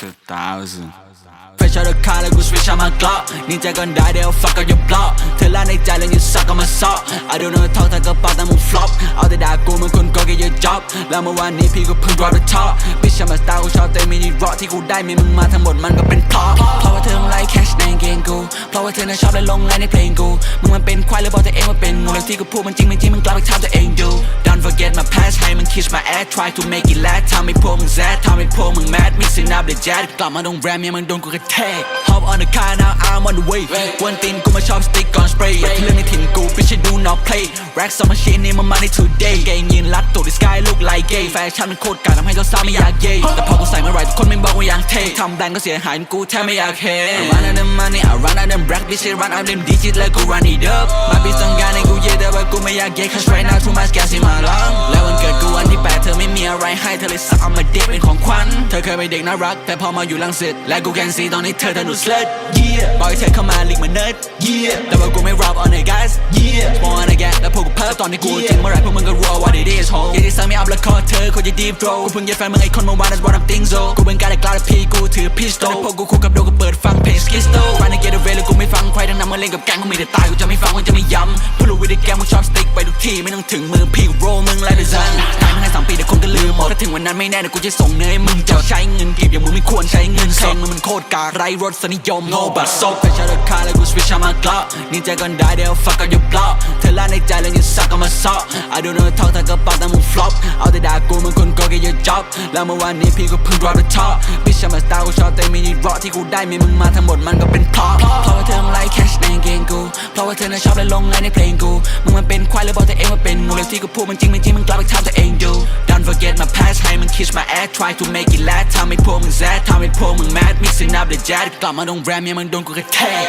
2000 Fresh out the car แล้วกู switch on my Glock นี่ใจก่อนได้เดี๋ยว fuck up your block เธอละในใจแล้วยัง suck on my sock I don't know talk แต่กระเป๋าแต่มึง flop เอาแต่ด่ากูเหมือนคน go get your job แล้วเมื่อวานนี้พี่ก็เพิ่ง drop the top bitch I'm a star กูชอบเต้นมินิ rock ที่กูได้มีมึงมาทั้งหมดมันก็เป็นเพราะเพราะว่าเธอไล่ cash ในเกงกู เพราะว่าเธอน่ะชอบและลงไลน์ในเพลงกู มึงมันเป็นควายหรือบอกตัวเองว่าเป็นงูแล้วที่กูพูดมันจริงไม่จริงมึงกลับไปทำตัวเองดู Don't forget my past ให้มัน kiss my ass try to make it last ทำให้พวกมึง sad ทำให้พวกมึง mad mixing up the jet กลับมาโรงแรมยังมึงโดนกูกระแทก Hop on the car now I'm on the way วันตีนกูมาชอบ stick on spray อย่าที่เรื่องในถิ่นกู bitch you do not play Racks on my shit นี่มัน money today เกงยีนรัดตัว the sky look like gay แฟชั่นมันโคตรกาทำให้เจ้าสาวไม่อยากเย่แต่พอกูใส่มาไรทุกคนไม่บอกว่ายังเท่ทำแบงก์ก็เสียหายกูแทบไม่อยากเห็ I run out of money I run out of black bitch I run out them digits แล้วกู run it up มาปีสงกรารให้กูเย่แต่ว่ากูไม่อยากเย่ cause right now too much gas in my lung แล้ววันเกิดกูวันที่แปดเธอไม่มีอะไรให้เธอเลยสั่งเอามาเด็กเป็นของขวัญเธอเคยเป็นเด็กน่ารัก แต่พอมาอยู่ลังสิตและกูแกนซีตอนนี้เธอถนุสเลิด yeah บอกให้เธอเข้ามาลิกมาเนิร์ด yeah แต่ว่ากูไม่ rob on the guys yeah มองอะไรแกแล้วพวกกูเพิ่มตอนนี้กูจริงเมื่อไรพวกมึงก็รัว what it is ho อย่าที่สั่งไม่อัพล้วคอเธอคนจะ deep throw กูเพิ่งย็ดแฟนมึงไอ้คนเมื่อวาน that's what I'm thinking so กูเป็นการได้กล้าแต่พี่กูถือ pistol แต่พวกกูคู่กับโดกูเปิดฟังเพลง skisto รันใน get away แล้วกูไม่ฟังใครทั้งนั้นมาเล่นกับแกงกูมีแต่ตายกูจะไม่ฟังกูจะไม่ย้ำพูดรู้วิธีแกมึงชอบ stick ไป ทีไม่ต้องถึงมือพี่กู roll มึงและ the sun ตายมึงให้สามปีเดี๋ยวคนก็ลืมหมดถ้าถึงวันนั้นไม่แน่เดี๋ยวกูจะส่งเนยมึงจะใช้เงินเก็บอย่างมึงไม่ควรใช้เงินเซ็งมึงมันโคตรกาไรรสนิยมโง่บัดซบไปชาร์จคาแล้วกู switch on my Glock นี่ใจก่อนได้เดี๋ยว fuck up your block เธอละในใจแล้วยัง suck on my sock I don't know talk แต่กระเป๋าแต่มึง flop เอาแต่ด่ากูมือนคน go get your job แล้วเมื่อวานนี้พี่ก็เพิ่ง drop the top bitch I'm a star กูชอบเต้นมินิ rock ที่กูได้มีมึงมาทั้งหมดมันก็เป็นเพราะเพราะว่าเธอไล่ cash ในเกงกู ราะว่าเธอน่ะชอบและลงไลน์ในเพลงกูมึงมันเป็นควายหรือบอกตัวเองว่าเป็นงูแล้วที่กูพูดมันจริงมันจริงมึงกลับไปทำตัวเองดู Don't forget my past ให้มึง kiss my ass try to make it last ทำให้พวกมึง sad ทำให้พวกมึง mad mixing up the jazz กลับมาโรงแรมยังมึงโดนกูกระแทก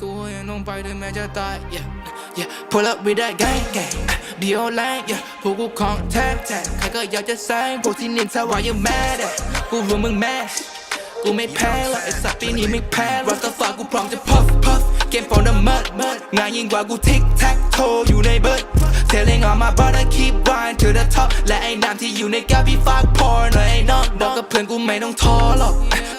กูยังต้องไปถึงแม้จะตาย yeah yeah pull up with that gang gang เดียวแรง yeah พวกกูของแท้แท้ใครก็อยากจะแซงพวกที่นินทาว่ายังแม่ดกูรู้มึงแม่กูไม่แพ้หรอกไอ้สัตว์ปีนี้ไม่แพ้รัสตากูพร้อมจะพัฟพัฟเกม from the mud mud ง่านยิ่งกว่ากูทิกแท็กโทอยู่ในเบิร์ด Telling all my brother keep grind to the top และไอ้น้ำที่อยู่ในแก้วพี่ฝากพอหน่อยไอ้น้องบอกกับเพื่อนกูไม่ต้องท้อหรอก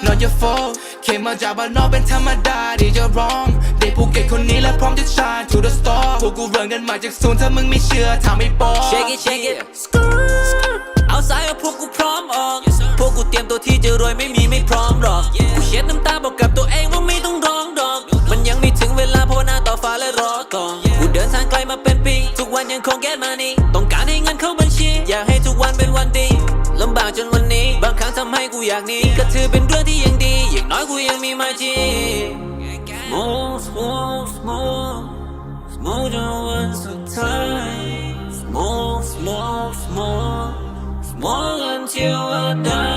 not your fault เคมาจากบ้านนอกเป็นธรรมดาที่จะร้องเด็กภูเก็ตคนนี้และพร้อมจะ shine to the star พวกกูเริ่มกันมาจากศูนย์ถ้ามึงไม่เชื่อทำให้บอก Shake it shake it เอาสายเอาพวกกูพร้อมออก พวกกูเตรียมตัวที่จะรวยไม่มีไม่พร้อมหรอก กูเช็ดน้ำตาบอกกับ ยังคง get money ต้องการให้เงินเข้าบัญชี อยากให้ทุกวันเป็นวันดีลำบากจนวันนี้ บางครั้งทำให้กูอยากหนีก็ถือเป็นเรื่องที่ยังดี อย่างน้อยกูยังมีมาจี Smooth smooth smooth smooth จนวันสุดท้าย Smooth smooth smooth smooth until I die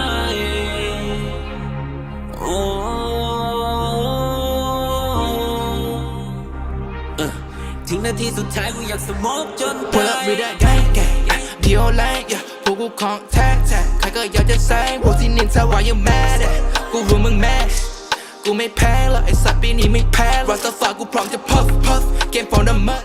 นาทีสุดท้ายกูอยากสโมกจน Pull ตา up ย with that gang gang เดียวแรง yeah พวกกูของแท้แท้ใครก็อยากจะแซงพวกที่นินทาว่ายังแมดกูรู้มึงแมสกูไม่แพ้หรอกไอ้สัตว์ปีนี้ไม่แพ้รัสฟากูพร้อมจะ puff puff เกม from the mud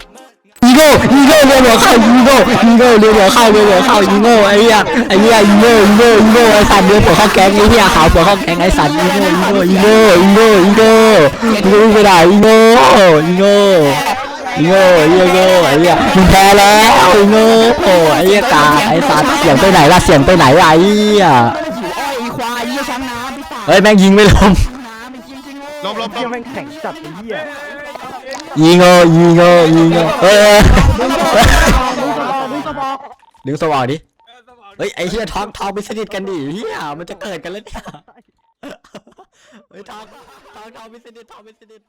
อีโก้อีโก้เรียกหัวเข้าอีโก้อีโก้เรียกหัวเข้าเรียกหัวเข้าอีโก้ไอ้เหี้ยไอ้เหี้ยอีโก้อีโก้อีโก้ไอ้สัตว์เรียกหัวเข้าแก๊งไอ้เหี้ยขาวหัวเข้าแก๊งไอ้สัตว์อีโก้อีโก้อีโก้อีโก้อีโก้อีโก้ไม่ได้อีโก้อีโก้ อีโก้อีโก้ไอ้เหี้ยมึงแพ้แล้วอีโก้โอ้ไอ้เหี้ยตาไอ้สัตว์เสียงไปไหนล่ะเสียงไปไหนล่ะไอ้เหี้ยเฮ้ยแม่งยิงไม่ลงลบลบลบยิงโง่ยิงโง่ยิงโง่เฮ้ยดึงสว่างดิเฮ้ยไอ้เหี้ยท้องท้องไปสนิทกันดิเหี้ยมันจะเกิดกันแล้วเนี่ยเฮ้ยท้องท้องท้องไปสนิทท้องไปสนิท